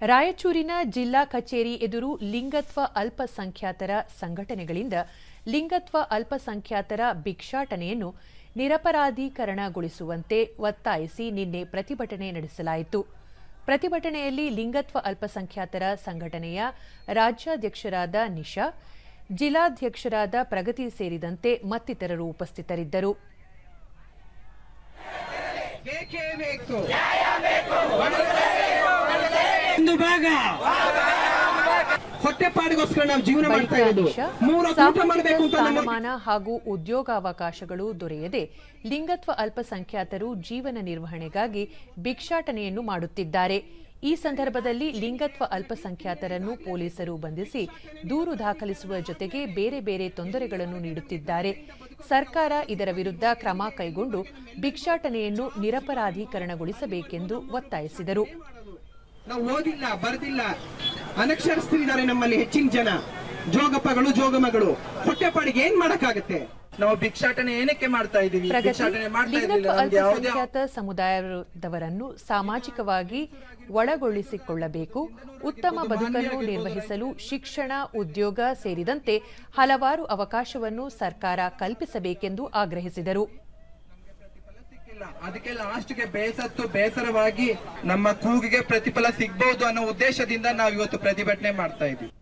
ರಾಯಚೂರಿನ ಜಿಲ್ಲಾ ಕಚೇರಿ ಎದುರು ಲಿಂಗತ್ವ ಅಲ್ಪಸಂಖ್ಯಾತರ ಸಂಘಟನೆಗಳಿಂದ ಲಿಂಗತ್ವ ಅಲ್ಪಸಂಖ್ಯಾತರ ಭಿಕ್ಷಾಟನೆಯನ್ನು ನಿರಪರಾಧೀಕರಣಗೊಳಿಸುವಂತೆ ಒತ್ತಾಯಿಸಿ ನಿನ್ನೆ ಪ್ರತಿಭಟನೆ ನಡೆಸಲಾಯಿತು. ಪ್ರತಿಭಟನೆಯಲ್ಲಿ ಲಿಂಗತ್ವ ಅಲ್ಪಸಂಖ್ಯಾತರ ಸಂಘಟನೆಯ ರಾಜ್ಯಾಧ್ಯಕ್ಷರಾದ ನಿಶಾ, ಜಿಲ್ಲಾಧ್ಯಕ್ಷರಾದ ಪ್ರಗತಿ ಸೇರಿದಂತೆ ಮತ್ತಿತರರು ಉಪಸ್ಥಿತರಿದ್ದರು. ಬೇಕೇ. ಬೇಕು ಒಂದು ಭಾಗ ಹೊಟ್ಟೆಪಾಡಿಗೋಸ್ಕರ ನಾವು ಜೀವನ ಮಾಡ್ತಾ ಇರೋದು. ಸ್ಥಾನಮಾನ ಹಾಗೂ ಉದ್ಯೋಗಾವಕಾಶಗಳು ದೊರೆಯದೆ ಲಿಂಗತ್ವ ಅಲ್ಪಸಂಖ್ಯಾತರು ಜೀವನ ನಿರ್ವಹಣೆಗಾಗಿ ಭಿಕ್ಷಾಟನೆಯನ್ನು ಮಾಡುತ್ತಿದ್ದಾರೆ. ಈ ಸಂದರ್ಭದಲ್ಲಿ ಲಿಂಗತ್ವ ಅಲ್ಪಸಂಖ್ಯಾತರನ್ನು ಪೊಲೀಸರು ಬಂಧಿಸಿ ದೂರು ದಾಖಲಿಸುವ ಜೊತೆಗೆ ಬೇರೆ ಬೇರೆ ತೊಂದರೆಗಳನ್ನು ನೀಡುತ್ತಿದ್ದಾರೆ. ಸರ್ಕಾರ ಇದರ ವಿರುದ್ಧ ಕ್ರಮ ಕೈಗೊಂಡು ಭಿಕ್ಷಾಟನೆಯನ್ನು ನಿರಪರಾಧೀಕರಣಗೊಳಿಸಬೇಕೆಂದು ಒತ್ತಾಯಿಸಿದರು. ನಾವು ಓದಿಲ್ಲ ಬರೆದಿಲ್ಲ. ಅನಕ್ಷರಸ್ಥರಿದ್ದಾರೆ ನಮ್ಮಲ್ಲಿ ಹೆಚ್ಚಿನ ಜನ. ಜೋಗಪ್ಪಗಳು ಜೋಗಮಗಳು. ಹೊಟ್ಟೆಪಾಡಿಗೆ ಏನ್ ಮಾಡಕ್ಕಾಗತ್ತೆ? ನಾವು ಭಿಕ್ಷಾಟನೆ ಏನಕ್ಕೆ ಮಾಡ್ತಾ ಇದೀವಿ? ಅಲ್ಪಸಂಖ್ಯಾತ ಸಮುದಾಯದವರನ್ನು ಸಾಮಾಜಿಕವಾಗಿ ಒಳಗೊಳಿಸಿಕೊಳ್ಳಬೇಕು. ಉತ್ತಮ ಬದುಕನ್ನು ನಿರ್ವಹಿಸಲು ಶಿಕ್ಷಣ ಉದ್ಯೋಗ ಸೇರಿದಂತೆ ಹಲವಾರು ಅವಕಾಶವನ್ನು ಸರ್ಕಾರ ಕಲ್ಪಿಸಬೇಕೆಂದು ಆಗ್ರಹಿಸಿದರು. ಅದಕ್ಕೆ ಲಾಸ್ಟ್ಗೆ ಬೇಸತ್ತು, ಬೇಸರವಾಗಿ ನಮ್ಮ ಕೂಗಿಗೆ ಪ್ರತಿಫಲ ಸಿಗ್ಬಹುದು ಅನ್ನೋ ಉದ್ದೇಶದಿಂದ ನಾವು ಇವತ್ತು ಪ್ರತಿಭಟನೆ ಮಾಡ್ತಾ ಇದೀವಿ